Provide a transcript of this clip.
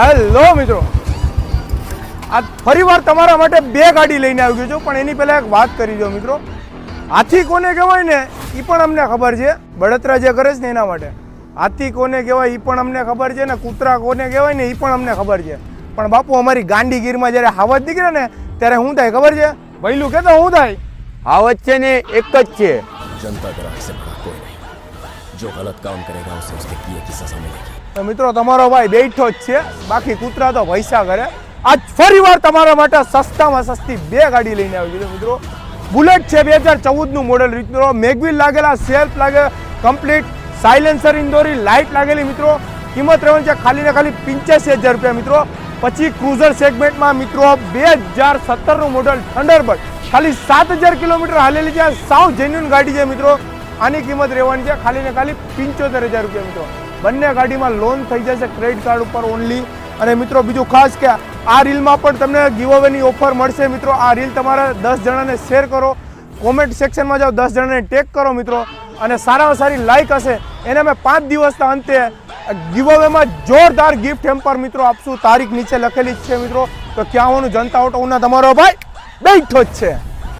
Hello મિત્રો. આ ફરીવાર તમારા માટે બે ગાડી લઈને આવી ગયો છું પણ એની પહેલાં એક વાત કરી દો મિત્રો. હાથી કોને કહેવાય ને એ પણ અમને ખબર છે. બળતરા જે કરે છે ને એના માટે. હાથી કોને કહેવાય એ પણ અમને ખબર છે ને કૂતરા કોને કહેવાય ને એ પણ અમને ખબર છે. પણ બાપુ અમારી ગાંડીગીરમાં જ્યારે હાવત નીકળે ને ત્યારે શું થાય ખબર છે? ભૈલું કહેતો શું થાય? હાવત છે ને એક જ છે. જનતા જો ગલત કામ કરેગા ઉસકે કિયે કી સજા મિલેગી તો મિત્રો, તમારો ભાઈ બેઠો જ છે. બાકી કૂતરા તો પૈસા કરે આજ ફરીવાર તમારા માટે સસ્તામાં સસ્તી બે ગાડી લઈને આવી છે મિત્રો. બુલેટ છે બે હજાર ચૌદનું મોડેલ મિત્રો. મેગવિલ લાગેલા સેલ્ફ લાગે કમ્પ્લીટ સાયલેન્સર ઇન્દોરી લાઇટ લાગેલી મિત્રો. કિંમત રહેવાની છે ખાલી ને ખાલી પંચ્યાસી હજાર રૂપિયા મિત્રો. પછી ક્રુઝર સેગમેન્ટમાં મિત્રો બે હજાર સત્તરનું મોડેલ થંડરબર્ડ ખાલી સાત હજાર કિલોમીટર હાલેલી છે. સાવ જેન્યુન ગાડી છે મિત્રો. આની કિંમત રહેવાની છે ખાલી ને ખાલી પંચોતેર હજાર રૂપિયા મિત્રો. બંને ગાડીમાં લોન થઈ જશે ક્રેડિટ કાર્ડ ઉપર ઓનલી અને મિત્રો, બીજું ખાસ કે આ રીલમાં પણ તમને ગીવઅવેની ઓફર મળશે મિત્રો. આ રીલ તમારે દસ જણાને શેર કરો. કોમેન્ટ સેક્શનમાં જાઓ, દસ જણાને ટેગ કરો મિત્રો. અને સારામાં સારી લાઇક હશે. એને અમે પાંચ દિવસના અંતે ગીવઅવેમાં જોરદાર ગિફ્ટ હેમ્પર મિત્રો આપશું. તારીખ નીચે લખેલી જ છે મિત્રો. તો ક્યાં હોવાનું જનતા હોટો ઉના તમારો ભાઈ બેઠો જ છે.